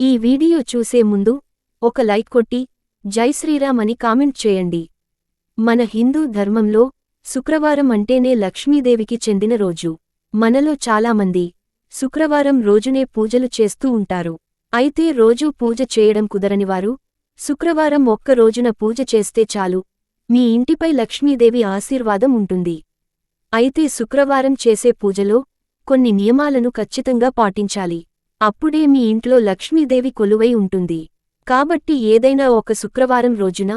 ఈ వీడియో చూసే ముందు ఒక లైక్ కొట్టి జై శ్రీరామ్ అని కామెంట్ చేయండి. మన హిందూ ధర్మంలో శుక్రవారం అంటేనే లక్ష్మీదేవికి చెందిన రోజు. మనలో చాలామంది శుక్రవారం రోజునే పూజలు చేస్తూ ఉంటారు. అయితే రోజూ పూజ చేయడం కుదరనివారు. శుక్రవారం ఒక్క రోజున పూజ చేస్తే చాలు. మీ ఇంటిపై లక్ష్మీదేవి ఆశీర్వాదం ఉంటుంది. అయితే శుక్రవారం చేసే పూజలో కొన్ని నియమాలను ఖచ్చితంగా పాటించాలి. అప్పుడే మీ ఇంట్లో లక్ష్మీదేవి కొలువై ఉంటుంది. కాబట్టి ఏదైనా ఒక శుక్రవారం రోజున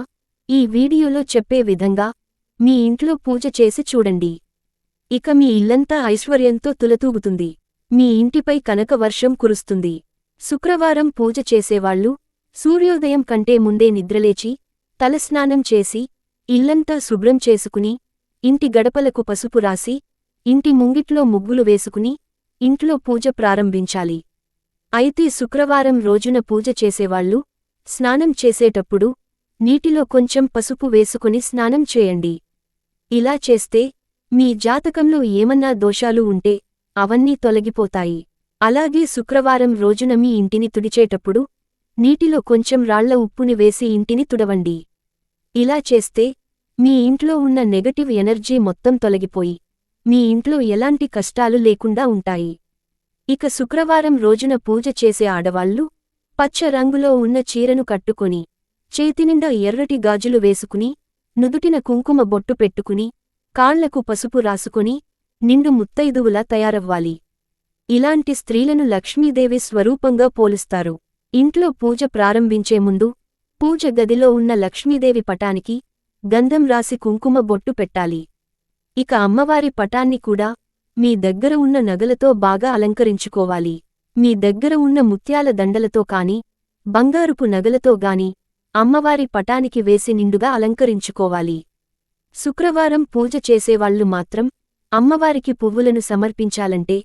ఈ వీడియోలో చెప్పే విధంగా మీ ఇంట్లో పూజ చేసి చూడండి. ఇక మీ ఇల్లంతా ఐశ్వర్యంతో తులతూగుతుంది. మీ ఇంటిపై కనక వర్షం కురుస్తుంది. శుక్రవారం పూజ చేసేవాళ్ళు సూర్యోదయం కంటే ముందే నిద్రలేచి తలస్నానం చేసి ఇల్లంతా శుభ్రం చేసుకుని ఇంటి గడపలకు పసుపు రాసి ఇంటి ముంగిట్లో ముగ్గులు వేసుకుని ఇంట్లో పూజ ప్రారంభించాలి. అయితే శుక్రవారం రోజున పూజ చేసేవాళ్ళు స్నానం చేసేటప్పుడు నీటిలో కొంచెం పసుపు వేసుకుని స్నానం చేయండి. ఇలా చేస్తే మీ జాతకంలో ఏమన్నా దోషాలు ఉంటే అవన్నీ తొలగిపోతాయి. అలాగే శుక్రవారం రోజున మీ ఇంటిని తుడిచేటప్పుడు నీటిలో కొంచెం రాళ్ళ ఉప్పుని వేసి ఇంటిని తుడవండి. ఇలా చేస్తే మీ ఇంట్లో ఉన్న నెగటివ్ ఎనర్జీ మొత్తం తొలగిపోయి మీ ఇంట్లో ఎలాంటి కష్టాలు లేకుండా ఉంటాయి. ఇక శుక్రవారం రోజున పూజ చేసే ఆడవాళ్ళు పచ్చ రంగులో ఉన్న చీరను కట్టుకుని చేతినిండా ఎర్రటి గాజులు వేసుకుని నుదుటిన కుంకుమ బొట్టు పెట్టుకుని కాళ్ళకు పసుపు రాసుకుని నిండు ముత్తైదువులా తయారవ్వాలి. ఇలాంటి స్త్రీలను లక్ష్మీదేవి స్వరూపంగా పోలుస్తారు. ఇంట్లో పూజ ప్రారంభించే ముందు పూజ గదిలో ఉన్న లక్ష్మీదేవి పటానికి గంధం రాసి కుంకుమ బొట్టు పెట్టాలి. ఇక అమ్మవారి పటాన్ని కూడా మీ దగ్గర ఉన్న నగలతో బాగా అలంకరించుకోవాలి. మీ దగ్గర ఉన్న ముత్యాల దండలతో కాని బంగారుపు నగలతో గాని అమ్మవారి పటానికి వేసి నిండుగా అలంకరించుకోవాలి. శుక్రవారం పూజ చేసేవాళ్ళు మాత్రం అమ్మవారికి పువ్వులను సమర్పించాలంటే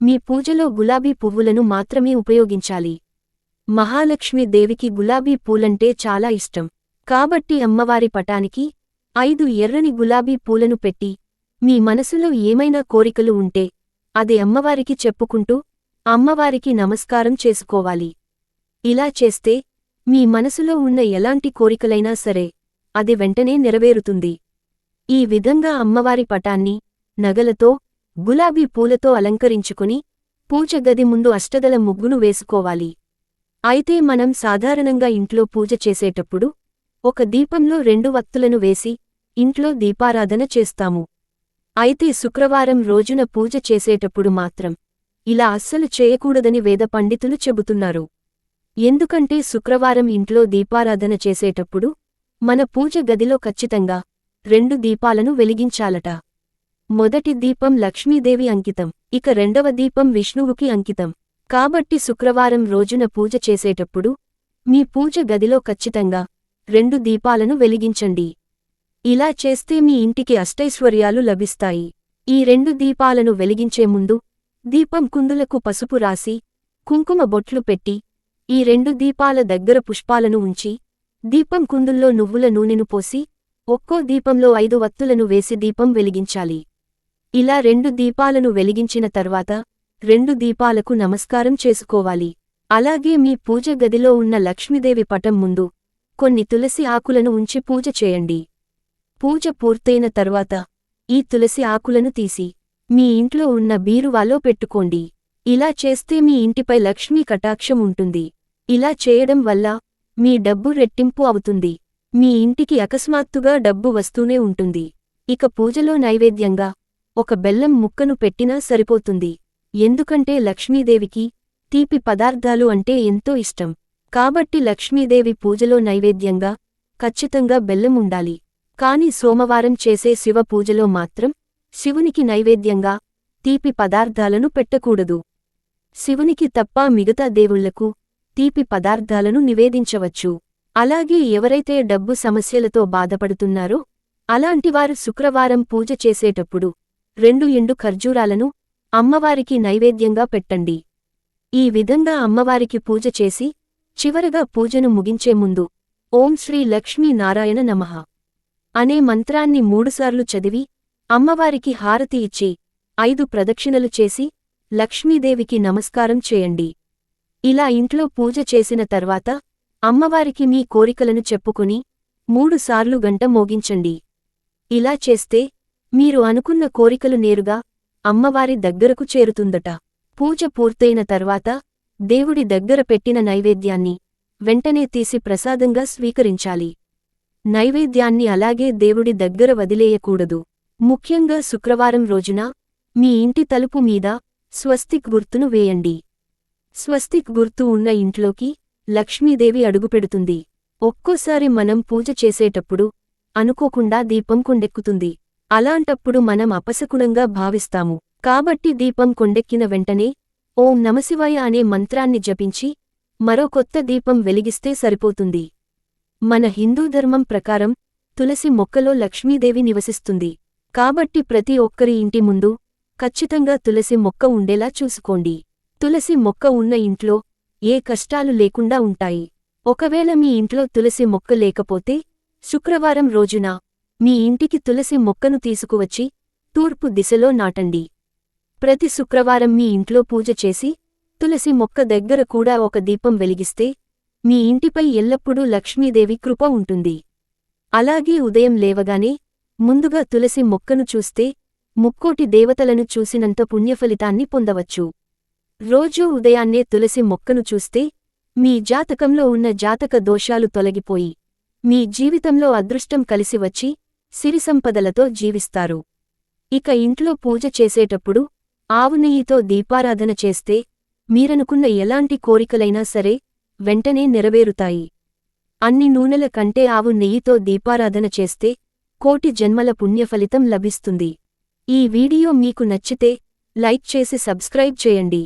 మీ పూజలో గులాబీ పువ్వులను మాత్రమే ఉపయోగించాలి. మహాలక్ష్మి దేవికి గులాబీ పూలంటే చాలా ఇష్టం. కాబట్టి అమ్మవారి పటానికి ఐదు ఎర్రని గులాబీ పూలను పెట్టి మీ మనసులో ఏమైనా కోరికలు ఉంటే అది అమ్మవారికి చెప్పుకుంటూ అమ్మవారికి నమస్కారం చేసుకోవాలి. ఇలా చేస్తే మీ మనసులో ఉన్న ఎలాంటి కోరికలైనా సరే అది వెంటనే నెరవేరుతుంది. ఈ విధంగా అమ్మవారి పటాన్ని నగలతో గులాబీ పూలతో అలంకరించుకుని పూజ గది ముందు అష్టదల ముగ్గును వేసుకోవాలి. అయితే మనం సాధారణంగా ఇంట్లో పూజ చేసేటప్పుడు ఒక దీపంలో రెండు వత్తులను వేసి ఇంట్లో దీపారాధన చేస్తాము. అయితే శుక్రవారం రోజున పూజ చేసేటప్పుడు మాత్రం ఇలా అస్సలు చేయకూడదని వేద పండితులు చెబుతున్నారు. ఎందుకంటే శుక్రవారం ఇంట్లో దీపారాధన చేసేటప్పుడు మన పూజ గదిలో ఖచ్చితంగా రెండు దీపాలను వెలిగించాలట. మొదటి దీపం లక్ష్మీదేవి అంకితం ఇక రెండవ దీపం విష్ణువుకి అంకితం. కాబట్టి శుక్రవారం రోజున పూజ చేసేటప్పుడు మీ పూజ గదిలో ఖచ్చితంగా రెండు దీపాలను వెలిగించండి. ఇలా చేస్తే మీ ఇంటికి అష్టైశ్వర్యాలు లభిస్తాయి. ఈ రెండు దీపాలను వెలిగించే ముందు దీపం కుందులకు పసుపు రాసి కుంకుమ బొట్లు పెట్టి ఈ రెండు దీపాల దగ్గర పుష్పాలను ఉంచి దీపం కుందుల్లో నువ్వుల నూనెను పోసి ఒక్కో దీపంలో ఐదు వత్తులను వేసి దీపం వెలిగించాలి. ఇలా రెండు దీపాలను వెలిగించిన తర్వాత రెండు దీపాలకు నమస్కారం చేసుకోవాలి. అలాగే మీ పూజ గదిలో ఉన్న లక్ష్మీదేవి పటం ముందు కొన్ని తులసి ఆకులను ఉంచి పూజ చేయండి. పూజ పూర్తయిన తర్వాత ఈ తులసి ఆకులను తీసి మీ ఇంట్లో ఉన్న బీరువాలో పెట్టుకోండి. ఇలా చేస్తే మీ ఇంటిపై లక్ష్మీ కటాక్షం ఉంటుంది. ఇలా చేయడం వల్ల మీ డబ్బు రెట్టింపు అవుతుంది. మీ ఇంటికి అకస్మాత్తుగా డబ్బు వస్తూనే ఉంటుంది. ఇక పూజలో నైవేద్యంగా ఒక బెల్లం ముక్కను పెట్టినా సరిపోతుంది. ఎందుకంటే లక్ష్మీదేవికి తీపి పదార్థాలు అంటే ఎంతో ఇష్టం. కాబట్టి లక్ష్మీదేవి పూజలో నైవేద్యంగా ఖచ్చితంగా బెల్లం ఉండాలి. కాని సోమవారం చేసే శివ పూజలో మాత్రం శివునికి నైవేద్యంగా తీపి పదార్థాలను పెట్టకూడదు. శివునికి తప్ప మిగతా దేవుళ్ళకు తీపి పదార్థాలను నివేదించవచ్చు. అలాగే ఎవరైతే డబ్బు సమస్యలతో బాధపడుతున్నారో అలాంటివారు శుక్రవారం పూజ చేసేటప్పుడు రెండు ఎండు ఖర్జూరాలను అమ్మవారికి నైవేద్యంగా పెట్టండి. ఈ విధంగా అమ్మవారికి పూజ చేసి చివరగా పూజను ముగించే ముందు ఓం శ్రీ లక్ష్మీ నారాయణ నమః. అనే మంత్రాన్ని మూడుసార్లు చదివి అమ్మవారికి హారతి ఇచ్చి ఐదు ప్రదక్షిణలు చేసి లక్ష్మీదేవికి నమస్కారం చేయండి. ఇలా ఇంట్లో పూజ చేసిన తర్వాత అమ్మవారికి మీ కోరికలను చెప్పుకుని మూడుసార్లు గంట మోగించండి. ఇలా చేస్తే మీరు అనుకున్న కోరికలు నేరుగా అమ్మవారి దగ్గరకు చేరుతుందట. పూజ పూర్తయిన తర్వాత దేవుడి దగ్గర పెట్టిన నైవేద్యాన్ని వెంటనే తీసి ప్రసాదంగా స్వీకరించాలి. నైవేద్యాన్ని అలాగే దేవుడి దగ్గర వదిలేయకూడదు. ముఖ్యంగా శుక్రవారం రోజున మీ ఇంటి తలుపు మీద స్వస్తిక్ గుర్తును వేయండి. స్వస్తిక్ గుర్తు ఉన్న ఇంట్లోకి లక్ష్మీదేవి అడుగుపెడుతుంది. ఒక్కోసారి మనం పూజ చేసేటప్పుడు అనుకోకుండా దీపం కొండెక్కుతుంది. అలాంటప్పుడు మనం అపశకునంగా భావిస్తాము. కాబట్టి దీపం కొండెక్కిన వెంటనే ఓం నమశివాయ అనే మంత్రాన్ని జపించి మరో కొత్త దీపం వెలిగిస్తే సరిపోతుంది. మన హిందూ ధర్మం ప్రకారం తులసి మొక్కలో లక్ష్మీదేవి నివసిస్తుంది. కాబట్టి ప్రతి ఒక్కరి ఇంటి ముందు ఖచ్చితంగా తులసి మొక్క ఉండేలా చూసుకోండి. తులసి మొక్క ఉన్న ఇంట్లో ఏ కష్టాలు లేకుండా ఉంటాయి. ఒకవేళ మీ ఇంట్లో తులసి మొక్క లేకపోతే శుక్రవారం రోజున మీ ఇంటికి తులసి మొక్కను తీసుకువచ్చి తూర్పు దిశలో నాటండి. ప్రతి శుక్రవారం మీ ఇంట్లో పూజ చేసి తులసి మొక్క దగ్గర కూడా ఒక దీపం వెలిగిస్తే మీ ఇంటిపై ఎల్లప్పుడూ లక్ష్మీదేవి కృప ఉంటుంది. అలాగే ఉదయం లేవగానే ముందుగా తులసి మొక్కను చూస్తే ముక్కోటి దేవతలను చూసినంత పుణ్యఫలితాన్ని పొందవచ్చు. రోజూ ఉదయాన్నే తులసి మొక్కను చూస్తే మీ జాతకంలో ఉన్న జాతక దోషాలు తొలగిపోయి మీ జీవితంలో అదృష్టం కలిసి వచ్చి సిరిసంపదలతో జీవిస్తారు. ఇక ఇంట్లో పూజ చేసేటప్పుడు ఆవు నెయ్యితో దీపారాధన చేస్తే మీరనుకున్న ఎలాంటి కోరికలైనా సరే వెంటనే నెరవేరుతాయి. అన్ని నూనెల కంటే ఆవు నెయ్యితో దీపారాధన చేస్తే కోటి జన్మల పుణ్యఫలితం లభిస్తుంది. ఈ వీడియో మీకు నచ్చితే లైక్ చేసి సబ్స్క్రైబ్ చేయండి.